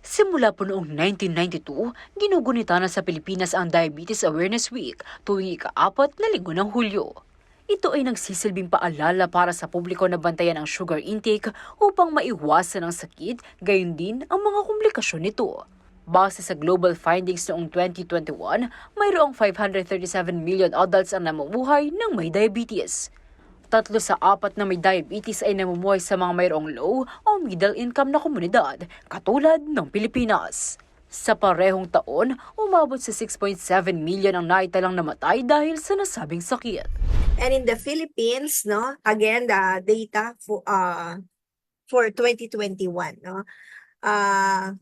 Simula po noong 1992, ginugunita na sa Pilipinas ang Diabetes Awareness Week tuwing ika-apat na linggo ng Hulyo. Ito ay nagsisilbing paalala para sa publiko na bantayan ang sugar intake upang maiwasan ang sakit, gayon din ang mga komplikasyon nito. Base sa global findings noong 2021, mayroong 537 million adults ang namumuhay ng may diabetes. Tatlo sa apat na may diabetes ay namumuhay sa mga mayroong low o middle income na komunidad, katulad ng Pilipinas. Sa parehong taon, umabot sa 6.7 million ang naitalang namatay dahil sa nasabing sakit. And in the Philippines, no, again, the data for, uh, for 2021, no, uh,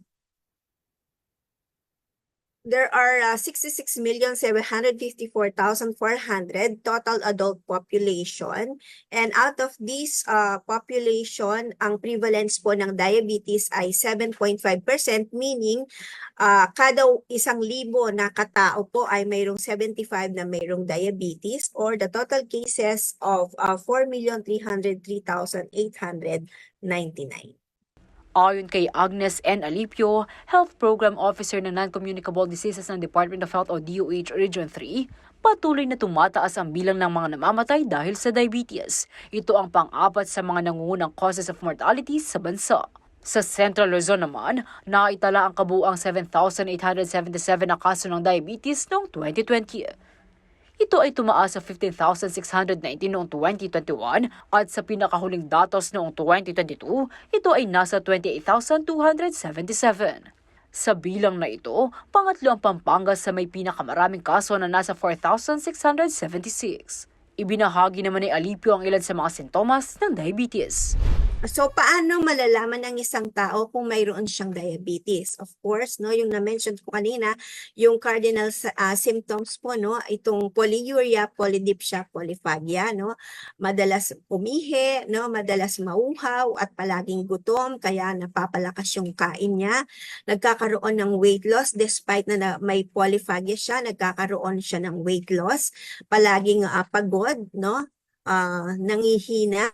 there are uh, 66,754,400 total adult population. And out of this uh, population, ang prevalence po ng diabetes ay 7.5%, meaning uh, kada isang libo na katao po ay mayroong 75 na mayroong diabetes or the total cases of uh, 4,303,899. Ayon kay Agnes N. Alipio, Health Program Officer ng Non-Communicable Diseases ng Department of Health o DOH Region 3, patuloy na tumataas ang bilang ng mga namamatay dahil sa diabetes. Ito ang pang-apat sa mga nangungunang causes of mortality sa bansa. Sa Central Luzon naman, naitala ang kabuang 7,877 na kaso ng diabetes noong 2020. Ito ay tumaas sa 15,619 noong 2021 at sa pinakahuling datos noong 2022, ito ay nasa 28,277. Sa bilang na ito, pangatlo ang Pampanga sa may pinakamaraming kaso na nasa 4,676. Ibinahagi naman ni Alipio ang ilan sa mga sintomas ng diabetes. So, paano malalaman ng isang tao kung mayroon siyang diabetes? Of course, no, yung na-mention ko kanina, yung cardinal uh, symptoms po, no, itong polyuria, polydipsia, polyphagia, no, madalas umihi, no, madalas mauhaw at palaging gutom, kaya napapalakas yung kain niya. Nagkakaroon ng weight loss despite na, na may polyphagia siya, nagkakaroon siya ng weight loss, palaging uh, pagod, no, uh, nangihina,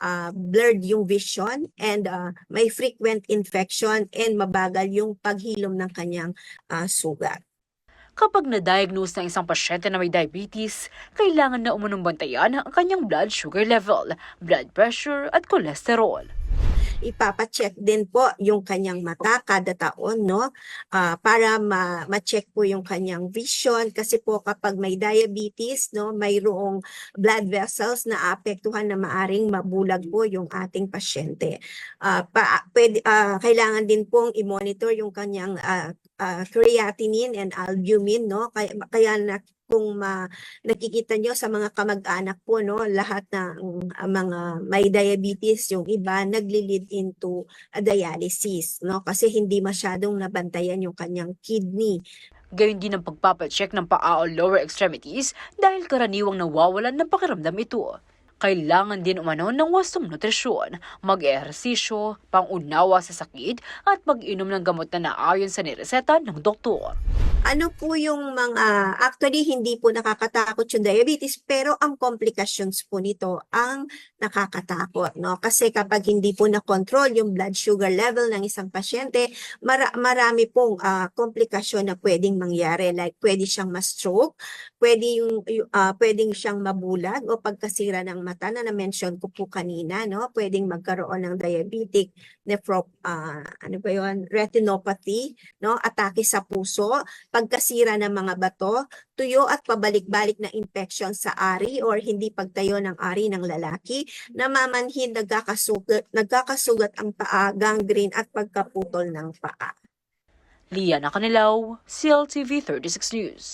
uh, blurred yung vision and uh, may frequent infection and mabagal yung paghilom ng kanyang uh, sugat. Kapag na-diagnose ng isang pasyente na may diabetes, kailangan na umunong bantayan ang kanyang blood sugar level, blood pressure at cholesterol ipapacheck din po yung kanyang mata kada taon, no? Uh, para ma- ma-check po yung kanyang vision kasi po kapag may diabetes, no, mayroong blood vessels na apektuhan na maaring mabulag po yung ating pasyente. Uh, pa, pwede, uh, kailangan din pong i-monitor yung kanyang uh, uh, creatinine and albumin, no? Kaya, kaya na, kung ma, nakikita nyo sa mga kamag-anak po, no, lahat ng uh, mga may diabetes, yung iba nagli-lead into a dialysis, no, kasi hindi masyadong nabantayan yung kanyang kidney. Gayon din ang pagpapacheck ng paa o lower extremities dahil karaniwang nawawalan ng pakiramdam ito. Kailangan din umano ng wastong nutrisyon, mag-ehersisyo, pangunawa sa sakit at mag-inom ng gamot na naayon sa nireseta ng doktor ano po yung mga, actually hindi po nakakatakot yung diabetes, pero ang complications po nito ang nakakatakot, no? Kasi kapag hindi po na-control yung blood sugar level ng isang pasyente, mara marami pong uh, komplikasyon na pwedeng mangyari. Like pwede siyang ma-stroke, pwede yung uh, pwedeng siyang mabulag o pagkasira ng mata na na-mention ko po kanina, no? Pwedeng magkaroon ng diabetic nephro uh, ano ba 'yon? retinopathy, no? Atake sa puso, pagkasira ng mga bato, tuyo at pabalik-balik na infection sa ari or hindi pagtayo ng ari ng lalaki, namamanhid, nagkakasugat, nagkakasugat ang paa, gangrene at pagkaputol ng paa. Liana Canilaw, CLTV 36 News.